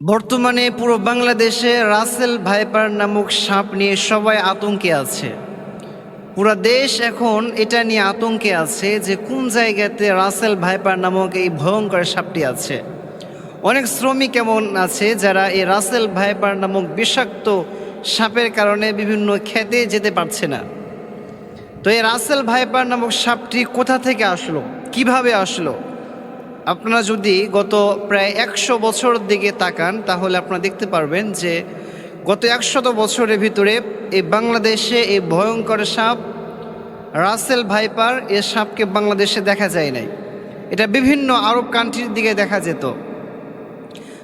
বর্তমানে পুরো বাংলাদেশে রাসেল ভাইপার নামক সাপ নিয়ে সবাই আতঙ্কে আছে। পুরো দেশ এখন এটা নিয়ে আতঙ্কে আছে যে কোন জায়গাতে রাসেল ভাইপার নামক এই ভয়ঙ্কর সাপটি আছে। অনেক শ্রমিক এমন আছে যারা এই রাসেল ভাইপার নামক বিষাক্ত সাপের কারণে বিভিন্ন খেতে যেতে পারছে না। তো এই রাসেল ভাইপার নামক সাপটি কোথা থেকে আসলো? কীভাবে আসলো? আপনারা যদি গত প্রায় একশো বছর দিকে তাকান, তাহলে আপনারা দেখতে পারবেন যে গত একশত বছরের ভিতরে এই বাংলাদেশে এই ভয়ঙ্কর সাপ, রাসেল ভাইপার, এ সাপকে বাংলাদেশে দেখা যায় নাই। এটা বিভিন্ন আরব কান্ট্রির দিকে দেখা যেত।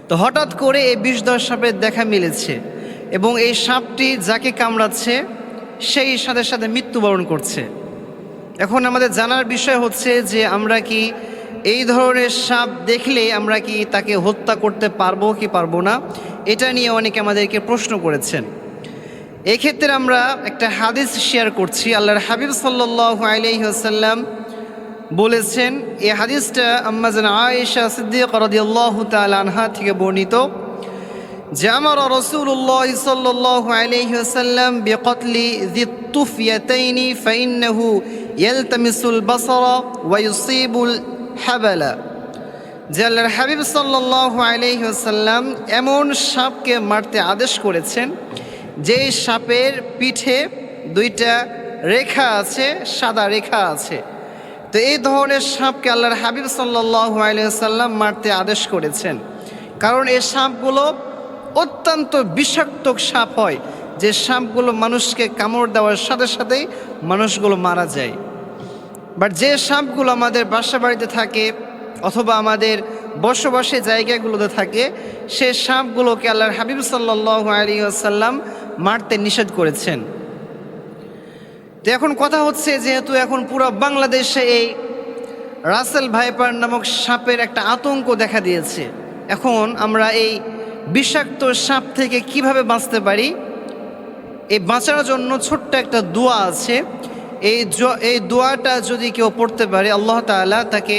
তো হঠাৎ করে এই বিষধর সাপের দেখা মিলেছে এবং এই সাপটি যাকে কামড়াচ্ছে, সেই সাথে সাথে মৃত্যুবরণ করছে। এখন আমাদের জানার বিষয় হচ্ছে যে আমরা কি এই ধরনের সাপ দেখলে আমরা কি তাকে হত্যা করতে পারব কি পারব না? এটা নিয়ে অনেকে আমাদেরকে প্রশ্ন করেছেন। এক্ষেত্রে আমরা একটা হাদিস শেয়ার করছি। আল্লাহর হাবিব সাল্লাহ আলাইসাল্লাম বলেছেন, এই হাদিসটা আম্মাজান আয়েশা সিদ্দিক রদিয়াল্লাহ আনহা থেকে বর্ণিত। যে আমার রসুল্লাহ সাল্লাহ আলাইসাল্লাম বেকতলি দিতুফিয়াতাইনি ফাইন্নাহু ইয়ালতামিসুল বাসরা ওয়ায়ুসিবুল হাবালা যে আল্লাহর হাবিব সাল্লাহ আলাইসাল্লাম এমন সাপকে মারতে আদেশ করেছেন যে সাপের পিঠে দুইটা রেখা আছে, সাদা রেখা আছে। তো এই ধরনের সাপকে আল্লাহর হাবিব সাল্লাহ আলাইসাল্লাম মারতে আদেশ করেছেন। কারণ এই সাপগুলো অত্যন্ত বিষাক্ত সাপ হয়, যে সাপগুলো মানুষকে কামড় দেওয়ার সাথে সাথেই মানুষগুলো মারা যায়। বাট যে সাপগুলো আমাদের বাসা বাড়িতে থাকে অথবা আমাদের বসবাসের জায়গাগুলোতে থাকে, সে সাপগুলোকে আল্লাহর হাবিব সাল্লাহ আলী আসাল্লাম মারতে নিষেধ করেছেন। তো এখন কথা হচ্ছে যেহেতু এখন পুরো বাংলাদেশে এই রাসেল ভাইপার নামক সাপের একটা আতঙ্ক দেখা দিয়েছে। এখন আমরা এই বিষাক্ত সাপ থেকে কীভাবে বাঁচতে পারি? এই বাঁচার জন্য ছোট্ট একটা দোয়া আছে। এই এই দোয়াটা যদি কেউ পড়তে পারে, আল্লাহ তালা তাকে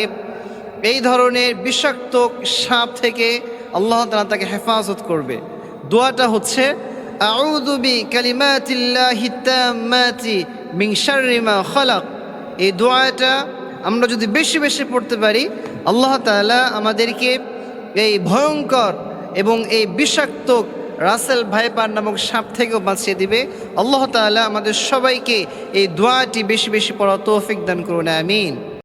এই ধরনের বিষাক্ত সাপ থেকে আল্লাহ তালা তাকে হেফাজত করবে। দোয়াটা হচ্ছে আউদুবি এই দোয়াটা আমরা যদি বেশি বেশি পড়তে পারি, আল্লাহ তাআলা আমাদেরকে এই ভয়ঙ্কর এবং এই বিষাক্ত রাসেল ভাইপার নামক সাপ থেকেও বাঁচিয়ে দিবে। আল্লাহ তালা আমাদের সবাইকে এই দোয়াটি বেশি বেশি পড়া তৌফিক দান করুন, আমিন।